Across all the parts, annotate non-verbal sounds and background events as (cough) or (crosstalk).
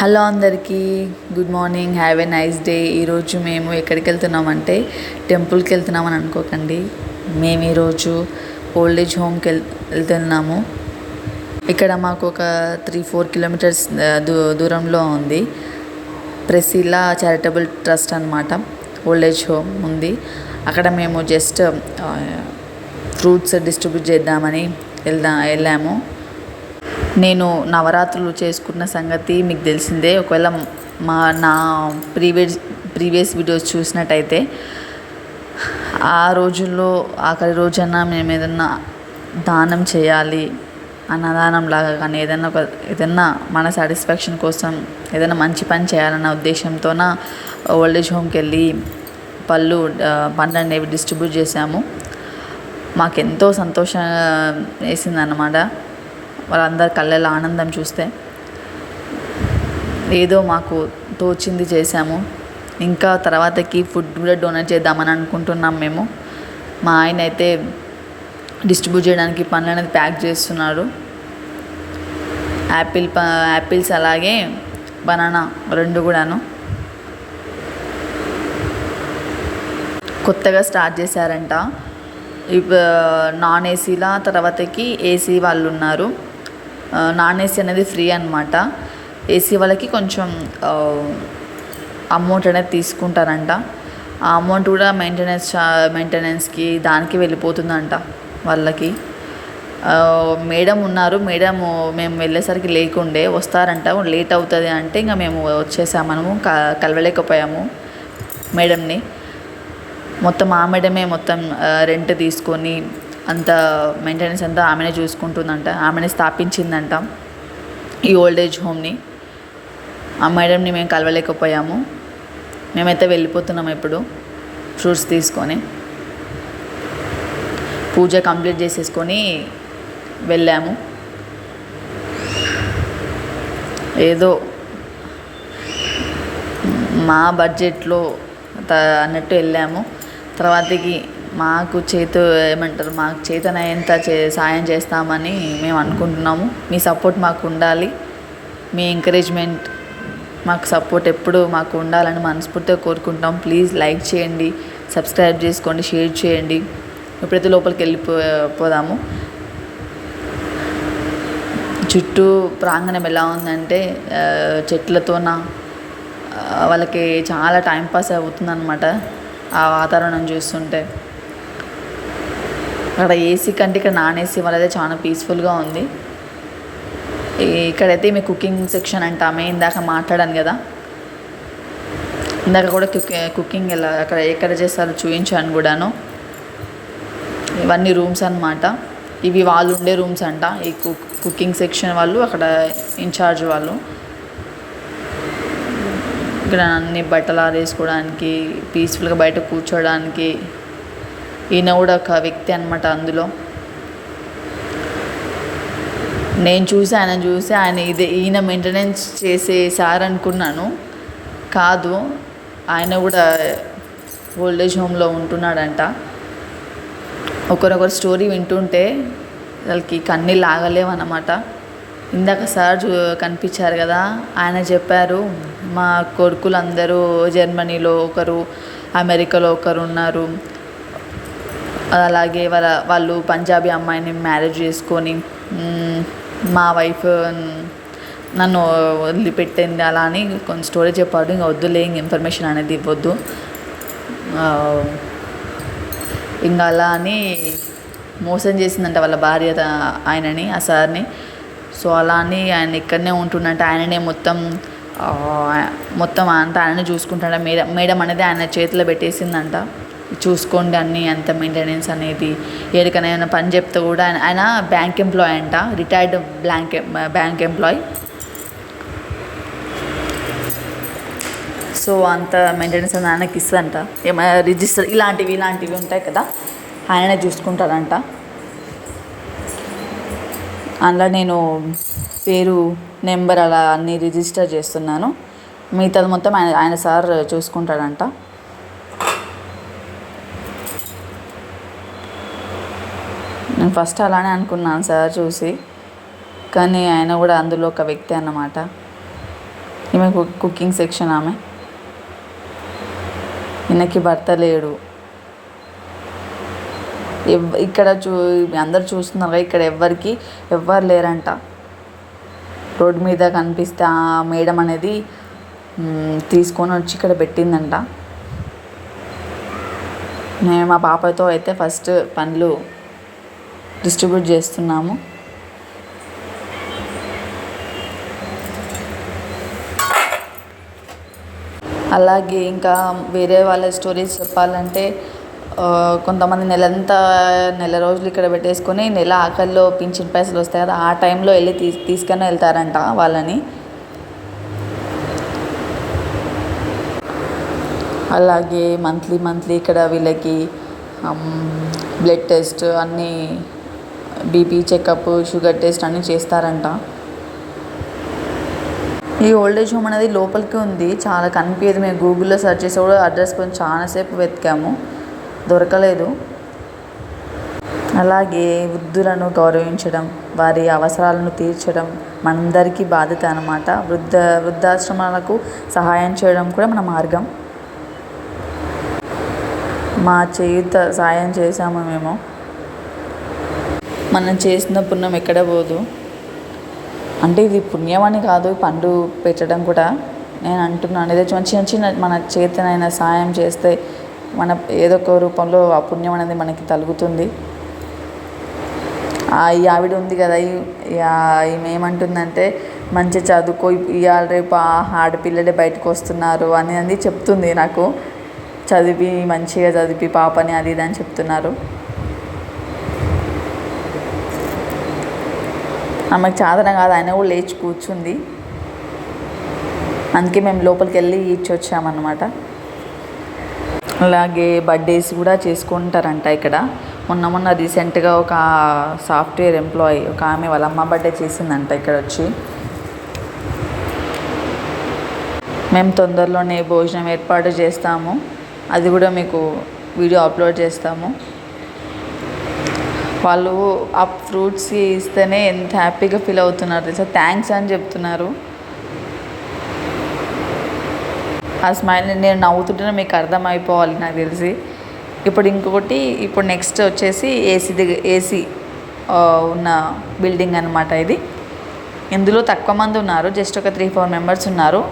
Hello అందరికీ good morning have a nice day. ఈరోజు మేము ఎక్కడికి వెళ్తున్నామంటే టెంపుల్కి వెళ్తున్నామని అనుకోకండి. మేము ఈరోజు ఓల్డ్ ఏజ్ హోమ్కి వెళ్ వెళ్తున్నాము. ఇక్కడ మాకు ఒక త్రీ ఫోర్ కిలోమీటర్స్ దూ దూరంలో ఉంది. ప్రెసిలా చారిటబుల్ ట్రస్ట్ అనమాట ఓల్డ్ ఏజ్ హోమ్ ఉంది. అక్కడ మేము జస్ట్ ఫ్రూట్స్ డిస్ట్రిబ్యూట్ చేద్దామని వెళ్దా వెళ్ళాము. నేను నవరాత్రులు చేసుకున్న సంగతి మీకు తెలిసిందే. ఒకవేళ మా నా ప్రీవియస్ ప్రీవియస్ వీడియోస్ చూసినట్టయితే ఆ రోజుల్లో ఆఖరి రోజన్నా మేము ఏదన్నా దానం చేయాలి అన్నదానం లాగా కానీ ఏదైనా ఒక ఏదైనా మన సాటిస్ఫాక్షన్ కోసం ఏదైనా మంచి పని చేయాలన్న ఉద్దేశంతోన ఓల్డేజ్ హోమ్కి వెళ్ళి పళ్ళు పండ్లనేవి పండ్లు అనేవి డిస్ట్రిబ్యూట్ చేశాము. మాకెంతో సంతోషం వేసిందన్నమాట. వాళ్ళందరి కళ్ళల్లో ఆనందం చూస్తే ఏదో మాకు తోచింది చేశాము. ఇంకా తర్వాతకి ఫుడ్ కూడా డొనేట్ చేద్దామని అనుకుంటున్నాం మేము. మా ఆయన అయితే డిస్ట్రిబ్యూట్ చేయడానికి పనులు అనేది ప్యాక్ చేస్తున్నారు. యాపిల్ ప యాపిల్స్ అలాగే బనానా రెండు కూడాను. కొత్తగా స్టార్ట్ చేశారంట. నాన్ ఏసీలా తర్వాతకి ఏసీ వాళ్ళు ఉన్నారు నాన్ ఏసీ అనేది ఫ్రీ అనమాట ఏసీ వాళ్ళకి కొంచెం అమౌంట్ అనేది తీసుకుంటారంట. ఆ అమౌంట్ కూడా మెయింటెనెన్స్ చా మెయింటెనెన్స్కి దానికి వెళ్ళిపోతుందంట వాళ్ళకి. మేడం ఉన్నారు. మేడం మేము వెళ్ళేసరికి లేకుండే వస్తారంట. లేట్ అవుతుంది అంటే ఇంకా మేము వచ్చేసాము. మనము క- కలవలేకపోయాము మేడంని. మొత్తం ఆ మేడమే మొత్తం రెంట్ తీసుకొని అంత మెయింటెనెన్స్ అంతా ఆమెనే చూసుకుంటుందంట ఆమెనే స్థాపించిందంట ఈ ఓల్డ్ ఏజ్ హోమ్ని ఆ మేడంని మేము కలవలేకపోయాము. మేమైతే వెళ్ళిపోతున్నాం ఇప్పుడు ఫ్రూట్స్ తీసుకొని. పూజ కంప్లీట్ చేసేసుకొని వెళ్ళాము. ఏదో మా బడ్జెట్లో త- అన్నట్టు వెళ్ళాము. తర్వాతకి మాకు చేతు ఏమంటారు మాకు చేతనయ్యేంత చే సాయం చేస్తామని మేము అనుకుంటున్నాము. మీ సపోర్ట్ మాకు ఉండాలి. మీ ఎంకరేజ్మెంట్ మాకు సపోర్ట్ ఎప్పుడు మాకు ఉండాలని మనస్ఫూర్తిగా కోరుకుంటాం ప్లీజ్ లైక్ చేయండి సబ్స్క్రైబ్ చేసుకోండి షేర్ చేయండి. ఇప్పుడైతే లోపలికి వెళ్ళిపో పోదాము చుట్టూ ప్రాంగణం ఎలా ఉందంటే చెట్లతోన వాళ్ళకి చాలా టైం పాస్ అవుతుందన్నమాట ఆ వాతావరణం చూస్తుంటే. అక్కడ ఏసీ కంటే ఇక్కడ నాన్ ఏసీ వాళ్ళదే చాలా పీస్ఫుల్గా ఉంది. ఇక్కడైతే మీ కుకింగ్ సెక్షన్ అంటామే ఇందాక మాట్లాడాను కదా. ఇందాక కూడా కుకి కుకింగ్ ఎలా అక్కడ ఎక్కడ చేస్తారో చూపించాను కూడాను. ఇవన్నీ రూమ్స్ అన్నమాట. ఇవి వాళ్ళు ఉండే రూమ్స్ అంట ఈ కుక్ కుకింగ్ సెక్షన్ వాళ్ళు అక్కడ ఇన్ఛార్జ్ వాళ్ళు. ఇక్కడ అన్ని బట్టలు ఆరేసుకోవడానికి పీస్ఫుల్గా బయట కూర్చోడానికి ఈయన కూడా ఒక వ్యక్తి అనమాట అందులో. నేను చూసి ఆయన చూసి ఆయన ఇదే ఈయన మెయింటెనెన్స్ చేసే సార్ అనుకున్నాను. కాదు ఆయన కూడా ఓల్డేజ్ హోమ్లో ఉంటున్నాడంట. ఒకరొకరు స్టోరీ వింటుంటే వాళ్ళకి కన్నీ ఆగలేవన్నమాట ఇందాక సార్ చూ కనిపించారు కదా ఆయన చెప్పారు మా కొడుకులు అందరూ జర్మనీలో ఒకరు అమెరికాలో ఒకరు ఉన్నారు అలాగే వాళ్ళ వాళ్ళు పంజాబీ అమ్మాయిని మ్యారేజ్ చేసుకొని మా వైఫ్ నన్ను వదిలిపెట్టింది అలా అని కొన్ని స్టోరీ చెప్పాడు. ఇంకా వద్దులే ఇంక ఇన్ఫర్మేషన్ అనేది ఇవ్వద్దు. ఇంకా అలా అని మోసం చేసిందంట వాళ్ళ భార్య ఆయనని ఆ సార్ని. సో అలా అని ఆయన ఇక్కడనే ఉంటుండంట. ఆయననే మొత్తం మొత్తం అంతా ఆయననే చూసుకుంటాడ మేడం మేడం అనేది ఆయన చేతిలో పెట్టేసిందంట. చూసుకోండి అన్ని అంత మెయింటెనెన్స్ అనేది ఎక్కడికైనా ఏమైనా పని చెప్తే కూడా ఆయన ఆయన బ్యాంక్ ఎంప్లాయ్ అంట retired bank bank employee so అంత మెయింటెనెన్స్ అని ఆయనకి ఇస్తుందంట ఏమైనా రిజిస్టర్ ఇలాంటివి ఇలాంటివి ఉంటాయి కదా ఆయననే చూసుకుంటారంట. అందులో నేను పేరు నెంబర్ అలా అన్నీ రిజిస్టర్ చేస్తున్నాను. మిగతాది మొత్తం ఆయన ఆయన సార్ చూసుకుంటాడంట. నేను ఫస్ట్ అలానే అనుకున్నాను సార్ చూసి. కానీ ఆయన కూడా అందులో ఒక వ్యక్తి అన్నమాట. ఈమె కు- కుకింగ్ సెక్షన్ ఆమె. ఈయనకి భర్త లేడు. ఎవ్- ఇక్కడ చూ అందరు చూస్తున్నారు కదా, ఇక్కడ ఎవ్వరికి ఎవ్వరు లేరంట. రోడ్డు మీద కనిపిస్తే ఆ మేడం అనేది తీసుకొని వచ్చి ఇక్కడ పెట్టిందంట. మేము మా పాపతో అయితే ఫస్ట్ పనులు డిస్ట్రిబ్యూట్ చేస్తున్నాము. అలాగే ఇంకా వేరే వాళ్ళ స్టోరీస్ చెప్పాలంటే కొంతమంది నెలంతా నెల రోజులు ఇక్కడ పెట్టేసుకొని నెల ఆఖరిలో పింఛన్ పైసలు వస్తాయి కదా ఆ టైంలో వెళ్ళి తీ తీసుకొని వెళ్తారంట వాళ్ళని. అలాగే మంత్లీ మంత్లీ ఇక్కడ వీళ్ళకి బ్లడ్ టెస్ట్ అన్నీ బీపీ చెకప్ షుగర్ టెస్ట్ అన్నీ చేస్తారంట. ఈ ఓల్డేజ్ హోమ్ అనేది లోపలికి ఉంది. చాలా కనిపించదు. మేము గూగుల్లో సెర్చ్ చేసి కూడా అడ్రస్ కొంచెం చాలాసేపు వెతికాము. దొరకలేదు. అలాగే వృద్ధులను గౌరవించడం వారి అవసరాలను తీర్చడం మనందరికీ బాధ్యత అనమాట వృద్ధ వృద్ధాశ్రమాలకు సహాయం చేయడం కూడా మన మార్గం. మా చేయుత సాయం చేశాము మేము. మనం చేసిన పుణ్యం ఎక్కడ పోదు. అంటే ఇది పుణ్యం అని కాదు పండు పెట్టడం కూడా. నేను అంటున్నాను ఏదో చిన్న చిన్న చిన్న మన చేతనైన సాయం చేస్తే మన ఏదో ఒక రూపంలో ఆ పుణ్యం అనేది మనకి తలుగుతుంది. ఆ ఈ ఆవిడ ఉంది కదా ఈ- ఈమె ఏమంటుందంటే మంచి చదువుకో ఇవాళ రేపు ఆ ఆడపిల్లలే బయటకు వస్తున్నారు అని అని చెప్తుంది నాకు. చదివి మంచిగా చదివి పాపని అది ఇది అని చెప్తున్నారు. ఆమెకు చాదన కాదు ఆయన కూడా లేచి కూర్చుంది. అందుకే మేము లోపలికి వెళ్ళి ఇచ్చి వచ్చామన్నమాట అలాగే బర్త్డేస్ కూడా చేసుకుంటారంట ఇక్కడ. మొన్న మొన్న రీసెంట్గా ఒక సాఫ్ట్వేర్ ఎంప్లాయీ ఒక ఆమె వాళ్ళ అమ్మ బర్త్డే చేసిందంట ఇక్కడ వచ్చి మేము తొందరలోనే భోజనం ఏర్పాటు చేస్తాము. అది కూడా మీకు వీడియో అప్లోడ్ చేస్తాము. వాళ్ళు ఆ ఫ్రూట్స్ ఇస్తేనే ఎంత హ్యాపీగా ఫీల్ అవుతున్నారు తెలుసా? థ్యాంక్స్ అని చెప్తున్నారు. ఆ స్మైల్ నేను నవ్వుతుంటేనే మీకు అర్థమైపోవాలి నాకు తెలిసి. ఇప్పుడు ఇంకొకటి ఇప్పుడు నెక్స్ట్ వచ్చేసి ఏసీ దగ్గర ఏసీ ఉన్న బిల్డింగ్ అనమాట ఇది. ఇందులో తక్కువ మంది ఉన్నారు జస్ట్ ఒక త్రీ ఫోర్ మెంబర్స్ ఉన్నారు.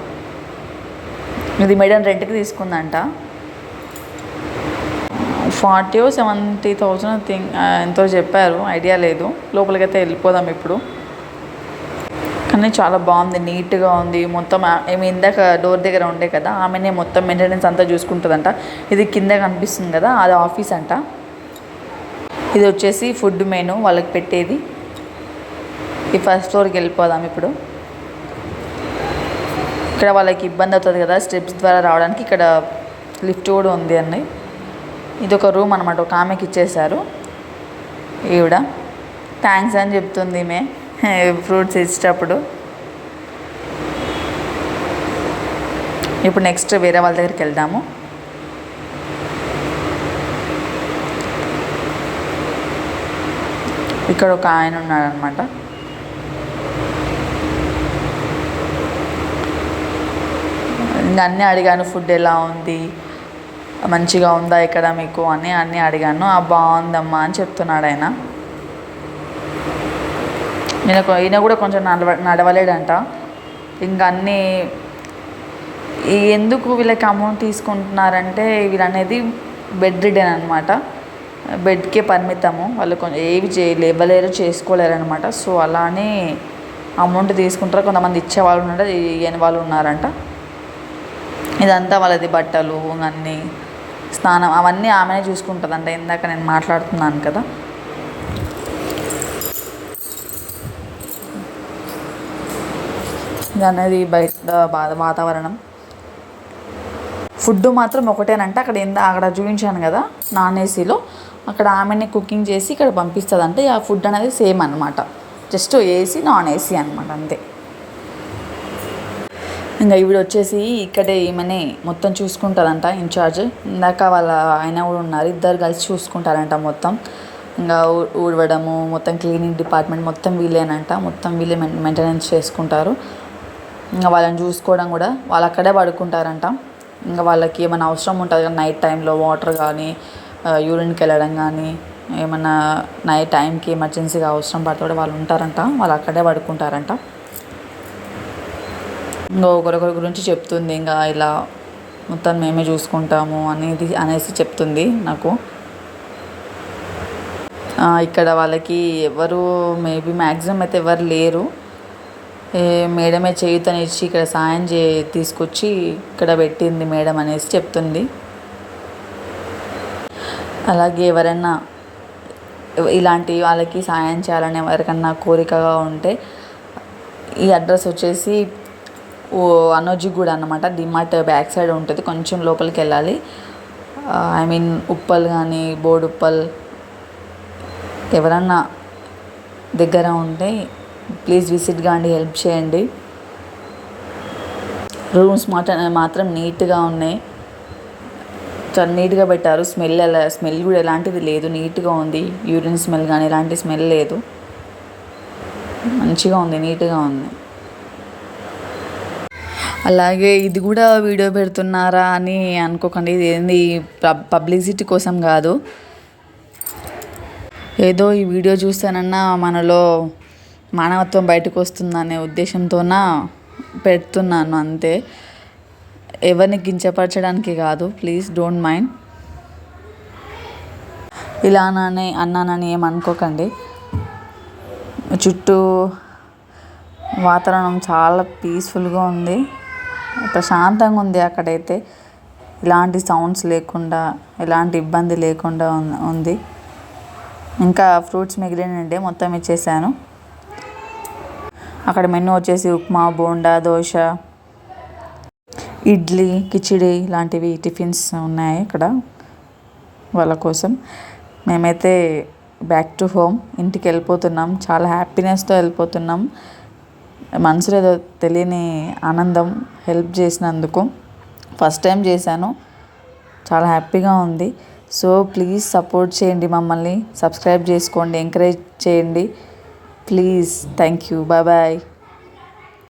ఇది మేడం రెంట్కి తీసుకుందంట. ఫార్టీ సెవెంటీ థౌజండ్ థింక్ ఎంతో చెప్పారు. ఐడియా లేదు. లోపలికి అయితే వెళ్ళిపోదాం ఇప్పుడు. కానీ చాలా బాగుంది నీట్గా ఉంది. మొత్తం ఏమి ఇందాక డోర్ దగ్గర ఉండే కదా ఆమెనే మొత్తం మెయింటెనెన్స్ అంతా చూసుకుంటుందంట. ఇది కింద కనిపిస్తుంది కదా అది ఆఫీస్ అంట. ఇది వచ్చేసి ఫుడ్ మెను వాళ్ళకి పెట్టేది. ఈ ఫస్ట్ ఫ్లోర్కి వెళ్ళిపోదాం ఇప్పుడు. ఇక్కడ వాళ్ళకి ఇబ్బంది అవుతుంది కదా స్టెప్స్ ద్వారా రావడానికి. ఇక్కడ లిఫ్ట్ కూడా ఉంది అన్నీ ఇది ఒక రూమ్ అనమాట ఒక ఆమెకి ఇచ్చేశారు. ఈవిడ థ్యాంక్స్ అని చెప్తుంది ఈమె (laughs) ఫ్రూట్స్ ఇచ్చేటప్పుడు. ఇప్పుడు నెక్స్ట్ వేరే వాళ్ళ దగ్గరికి వెళ్దాము. ఇక్కడ ఒక ఆయన ఉన్నాడనమాట ఇంకా అన్నీ అడిగాను ఫుడ్ ఎలా ఉంది? మంచిగా ఉందా ఇక్కడ మీకు అని అన్నీ అడిగాను. ఆ బాగుందమ్మా అని చెప్తున్నాడు ఆయన. నేను ఈయన కూడా కొంచెం నడవ నడవలేడంట. ఇంకా అన్నీ ఎందుకు వీళ్ళకి అమౌంట్ తీసుకుంటున్నారంటే వీళ్ళనేది బెడ్ రిడెన్ అనమాట బెడ్కే పరిమితము. వాళ్ళు కొంచెం ఏవి చే ఇవ్వలేరు చేసుకోలేరు అనమాట సో అలా అని అమౌంట్ తీసుకుంటారు. కొంతమంది ఇచ్చే వాళ్ళు ఉన్నారు ఇయ్యని వాళ్ళు ఉన్నారంట. ఇదంతా వాళ్ళది బట్టలు అన్నీ. స్నానం అవన్నీ ఆమెనే చూసుకుంటుందంట. ఇందాక నేను మాట్లాడుతున్నాను కదా. ఇది అనేది బయట వాతావరణం. ఫుడ్ మాత్రం ఒకటేనంట. అక్కడ ఇందా అక్కడ చూపించాను కదా నాన్ ఏసీలో అక్కడ ఆమెని కుకింగ్ చేసి ఇక్కడ పంపిస్తుంది అంటే ఆ ఫుడ్ అనేది సేమ్ అనమాట జస్ట్ ఏసీ నాన్ ఏసీ అనమాట అంతే. ఇంకా ఈవిడ వచ్చేసి ఇక్కడే ఈమెనే మొత్తం చూసుకుంటుందంట ఇన్ఛార్జ్. ఇందాక వాళ్ళ ఆయన కూడా ఉన్నారు ఇద్దరు కలిసి చూసుకుంటారంట మొత్తం. ఇంకా ఊడవడము మొత్తం క్లీనింగ్ డిపార్ట్మెంట్ మొత్తం వీళ్ళేనంట మొత్తం వీళ్ళే మెయింటెనెన్స్ చేసుకుంటారు. ఇంకా వాళ్ళని చూసుకోవడం కూడా వాళ్ళు అక్కడే పడుకుంటారంట. ఇంకా వాళ్ళకి ఏమైనా అవసరం ఉంటుంది కదా నైట్ టైంలో వాటర్ కానీ యూరిన్కి వెళ్ళడం కానీ ఏమన్నా నైట్ టైంకి ఎమర్జెన్సీగా అవసరం పడితే కూడా వాళ్ళు ఉంటారంట వాళ్ళు అక్కడే పడుకుంటారంట. ఇంకా ఒకరొకరి గురించి చెప్తుంది. ఇంకా ఇలా మొత్తం మేమే చూసుకుంటాము అనేది అనేసి చెప్తుంది నాకు. ఇక్కడ వాళ్ళకి ఎవరు మేబీ మ్యాక్సిమం అయితే ఎవరు లేరు. మేడమే చేయుతనిచ్చి ఇక్కడ సాయం చే తీసుకొచ్చి ఇక్కడ పెట్టింది మేడం అనేసి చెప్తుంది. అలాగే ఎవరైనా ఇలాంటి వాళ్ళకి సాయం చేయాలని ఎవరికన్నా కోరికగా ఉంటే ఈ అడ్రస్ వచ్చేసి అనోజిగూడ అన్నమాట. డిమార్ట్ బ్యాక్ సైడ్ ఉంటుంది. కొంచెం లోపలికి వెళ్ళాలి. ఐ మీన్ ఉప్పల్ కానీ బోడుప్పల్ ఎవరన్నా దగ్గర ఉంటే ప్లీజ్ విజిట్ కాండి హెల్ప్ చేయండి. రూమ్స్ మాత్రం మాత్రం నీట్గా ఉన్నాయి. చాలా నీట్గా పెట్టారు. స్మెల్ ఎలా స్మెల్ కూడా ఎలాంటిది లేదు. నీట్గా ఉంది. యూరిన్ స్మెల్ కానీ ఎలాంటి స్మెల్ లేదు. మంచిగా ఉంది నీట్గా ఉంది. అలాగే ఇది కూడా వీడియో పెడుతున్నారా అని అనుకోకండి. ఇది ఏంది? పబ్లిసిటీ కోసం కాదు. ఏదో ఈ వీడియో చూస్తానన్నా మనలో మానవత్వం బయటకు వస్తుందనే ఉద్దేశంతోన పెడుతున్నాను అంతే. ఎవరిని కించపరచడానికి కాదు. Please don't mind. ఇలానని అన్నానని ఏమనుకోకండి చుట్టూ వాతావరణం చాలా పీస్ఫుల్గా ఉంది. ప్రశాంతంగా ఉంది అక్కడైతే. ఎలాంటి సౌండ్స్ లేకుండా ఎలాంటి ఇబ్బంది లేకుండా ఉంది. ఇంకా ఫ్రూట్స్ మిగిలినండి మొత్తం ఇచ్చేసాను. అక్కడ మెనూ వచ్చేసి ఉప్మా బోండా దోశ ఇడ్లీ కిచిడి లాంటివి టిఫిన్స్ ఉన్నాయి ఇక్కడ వాళ్ళ కోసం. మేమైతే బ్యాక్ టు హోమ్ ఇంటికి వెళ్ళిపోతున్నాం. చాలా హ్యాపీనెస్తో వెళ్ళిపోతున్నాం. మనసులో ఏదో తెలియని ఆనందం హెల్ప్ చేసినందుకు ఫస్ట్ టైం చేశాను. చాలా హ్యాపీగా ఉంది. సో ప్లీజ్ సపోర్ట్ చేయండి మమ్మల్ని. సబ్స్క్రైబ్ చేసుకోండి ఎంకరేజ్ చేయండి. Please thank you. Bye bye.